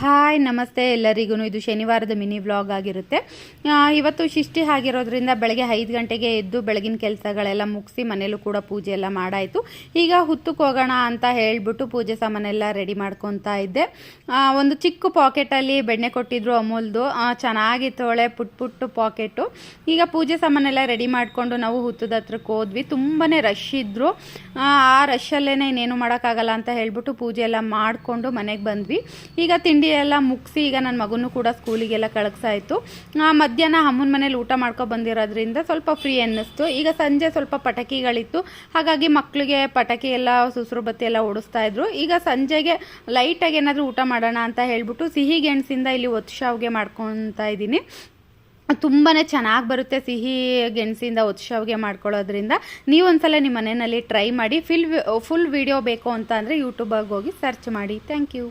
Hi, ನಮಸ್ತೆ ಎಲ್ಲರಿಗೂ ಇದು ಶನಿವಾರದ ಮಿನಿ ವ್ಲಾಗ್ ಆಗಿರುತ್ತೆ. ಇವತ್ತು ಶಿಷ್ಟಿ ಆಗಿರೋದ್ರಿಂದ ಬೆಳಗ್ಗೆ ಐದು ಗಂಟೆಗೆ ಎದ್ದು ಬೆಳಗಿನ ಕೆಲಸಗಳೆಲ್ಲ ಮುಗಿಸಿ ಮನೇಲೂ ಕೂಡ ಪೂಜೆ ಎಲ್ಲ ಮಾಡಾಯಿತು. ಈಗ ಹುತ್ತಕ್ಕೆ ಹೋಗೋಣ ಅಂತ ಹೇಳಿಬಿಟ್ಟು ಪೂಜೆ ಸಾಮಾನೆಲ್ಲ ರೆಡಿ ಮಾಡ್ಕೊತಾ ಇದ್ದೆ. ಒಂದು ಚಿಕ್ಕ ಪಾಕೆಟಲ್ಲಿ ಬೆಣ್ಣೆ ಕೊಟ್ಟಿದ್ರು ಅಮೂಲ್ದು. ಚೆನ್ನಾಗಿತ್ತು ಒಳ್ಳೆ ಪುಟ್ ಪುಟ್ಟು ಪಾಕೆಟು. ಈಗ ಪೂಜೆ ಸಾಮಾನೆಲ್ಲ ರೆಡಿ ಮಾಡಿಕೊಂಡು ನಾವು ಹುತ್ತದ ಹತ್ರಕ್ಕೆ ಹೋದ್ವಿ. ತುಂಬಾ ರಶ್ ಇದ್ದರು ಆ ರಶಲ್ಲೇ ಇನ್ನೇನು ಮಾಡೋಕ್ಕಾಗಲ್ಲ ಅಂತ ಹೇಳಿಬಿಟ್ಟು ಪೂಜೆ ಎಲ್ಲ ಮಾಡಿಕೊಂಡು ಮನೆಗೆ ಬಂದ್ವಿ. ಈಗ ತಿಂಡಿ ಎಲ್ಲ ಮುಗಿಸಿ ಈಗ ನನ್ನ ಮಗನೂ ಕೂಡ ಸ್ಕೂಲಿಗೆಲ್ಲ ಕಳಗ್ಸಾಯಿತು ಮಧ್ಯಾಹ್ನ ಅಮ್ಮನ ಮನೇಲಿ ಊಟ ಮಾಡ್ಕೊ ಬಂದಿರೋದ್ರಿಂದ ಸ್ವಲ್ಪ ಫ್ರೀ ಅನ್ನಿಸ್ತು. ಈಗ ಸಂಜೆ ಸ್ವಲ್ಪ ಪಟಾಕಿಗಳಿತ್ತು. ಹಾಗಾಗಿ ಮಕ್ಕಳಿಗೆ ಪಟಾಕಿ ಎಲ್ಲ, ಸುಸುರು ಬತ್ತಿ ಎಲ್ಲ ಓಡಿಸ್ತಾ ಇದ್ರು. ಈಗ ಸಂಜೆಗೆ ಲೈಟಾಗಿ ಏನಾದರೂ ಊಟ ಮಾಡೋಣ ಅಂತ ಹೇಳ್ಬಿಟ್ಟು ಸಿಹಿ ಗೆಣಸಿಂದ ಇಲ್ಲಿ ಒತ್ತು ಶಾವ್ಗೆ ಮಾಡ್ಕೊತಾ ಇದ್ದೀನಿ. ತುಂಬಾ ಚೆನ್ನಾಗಿ ಬರುತ್ತೆ ಸಿಹಿ ಗೆಣಸಿಂದ ಒತ್ತುಶಾವ್ಗೆ ಮಾಡ್ಕೊಳ್ಳೋದ್ರಿಂದ. ನೀವು ಒಂದ್ಸಲ ನಿಮ್ಮ ಮನೆಯಲ್ಲಿ ಟ್ರೈ ಮಾಡಿ. ಫಿಲ್ ಫುಲ್ ವಿಡಿಯೋ ಬೇಕು ಅಂತ ಅಂದರೆ ಯೂಟ್ಯೂಬಾಗಿ ಹೋಗಿ ಸರ್ಚ್ ಮಾಡಿ. Thank you